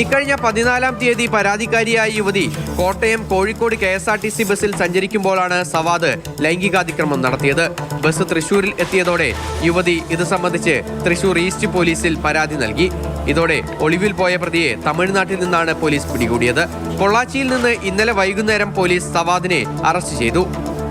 ഇക്കഴിഞ്ഞ പതിനാലാം തീയതി പരാതിക്കാരിയായ യുവതി Kottayam Kozhikode K S R T C ബസ്സിൽ സഞ്ചരിക്കുമ്പോഴാണ് സവാദ് ലൈംഗികാതിക്രമം നടത്തിയത്. ബസ് തൃശൂരിൽ എത്തിയതോടെ യുവതി ഇത് സംബന്ധിച്ച് തൃശൂർ ഈസ്റ്റ് പോലീസിൽ പരാതി നൽകി. ഇതോടെ ഒളിവിൽ പോയ പ്രതിയെ തമിഴ്നാട്ടിൽ നിന്നാണ് പോലീസ് പിടികൂടിയത്. പൊള്ളാച്ചിയിൽ നിന്ന് ഇന്നലെ വൈകുന്നേരം പോലീസ് സവാദിനെ അറസ്റ്റ് ചെയ്തു.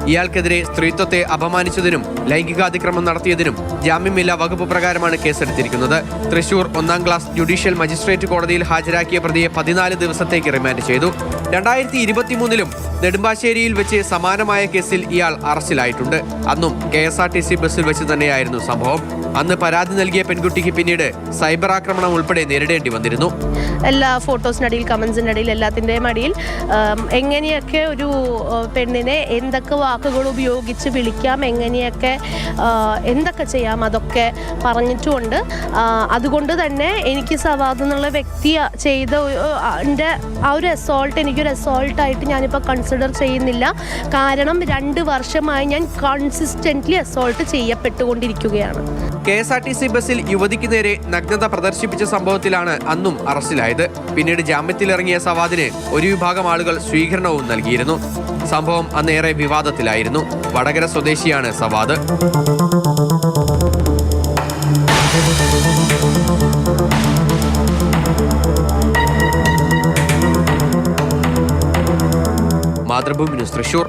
ഇയാൾക്കെതിരെ സ്ത്രീത്വത്തെ അപമാനിച്ചതിനും ലൈംഗികാതിക്രമം നടത്തിയതിനും ജാമ്യമില്ലാ വകുപ്പ് പ്രകാരമാണ് കേസെടുത്തിരിക്കുന്നത്. തൃശൂർ ഒന്നാം ക്ലാസ് ജുഡീഷ്യൽ മജിസ്ട്രേറ്റ് കോടതിയിൽ ഹാജരാക്കിയ പ്രതിയെ പതിനാല് ദിവസത്തേക്ക് റിമാൻഡ് ചെയ്തു. രണ്ടായിരത്തി ഇരുപത്തിമൂന്നിലും നെടുമ്പാശ്ശേരിയിൽ വെച്ച് സമാനമായ കേസിൽ ഇയാൾ അറസ്റ്റിലായിട്ടുണ്ട്. അന്നും K S R T C ബസ്സിൽ വെച്ച് തന്നെയായിരുന്നു സംഭവം. അന്ന് പരാതി നൽകിയ പെൺകുട്ടിക്ക് പിന്നീട് സൈബർ ആക്രമണം ഉൾപ്പെടെ നേരിടേണ്ടി വന്നിരുന്നു. എല്ലാ ഫോട്ടോസിനടിയിൽ കമൻസിന്റെ അടിയിൽ എല്ലാത്തിന്റെയും അടിയിൽ എങ്ങനെയൊക്കെ ഒരു പെണ്ണിനെ എന്തൊക്കെ വാക്കുകൾ ഉപയോഗിച്ച് വിളിക്കാം എങ്ങനെയൊക്കെ എന്തൊക്കെ ചെയ്യാം അതൊക്കെ പറഞ്ഞിട്ടുമുണ്ട് അതുകൊണ്ട് തന്നെ എനിക്ക് സവാദ് എന്നുള്ള വ്യക്തി ചെയ്ത എന്റെ ആ ഒരു അസോൾട്ട് എനിക്കൊരു അസോൾട്ടായിട്ട് ഞാനിപ്പോൾ കൺസിഡർ ചെയ്യുന്നില്ല. കാരണം രണ്ട് വർഷമായി ഞാൻ consistently assault ചെയ്യപ്പെട്ടുകൊണ്ടിരിക്കുകയാണ്. K S R T C ബസ്സിൽ യുവതിക്ക് നേരെ നഗ്നത പ്രദർശിപ്പിച്ച സംഭവത്തിലാണ് അന്നും അറസ്റ്റിലായത്. പിന്നീട് ജാമ്യത്തിലിറങ്ങിയ സവാദിന് ഒരു വിഭാഗം ആളുകൾ സ്വീകരണവും നൽകിയിരുന്നു. സംഭവം അന്നേറെ വിവാദത്തിലായിരുന്നു വടകര സ്വദേശിയാണ് സവാദ്. മാതൃഭൂമി ന്യൂസ് തൃശൂർ.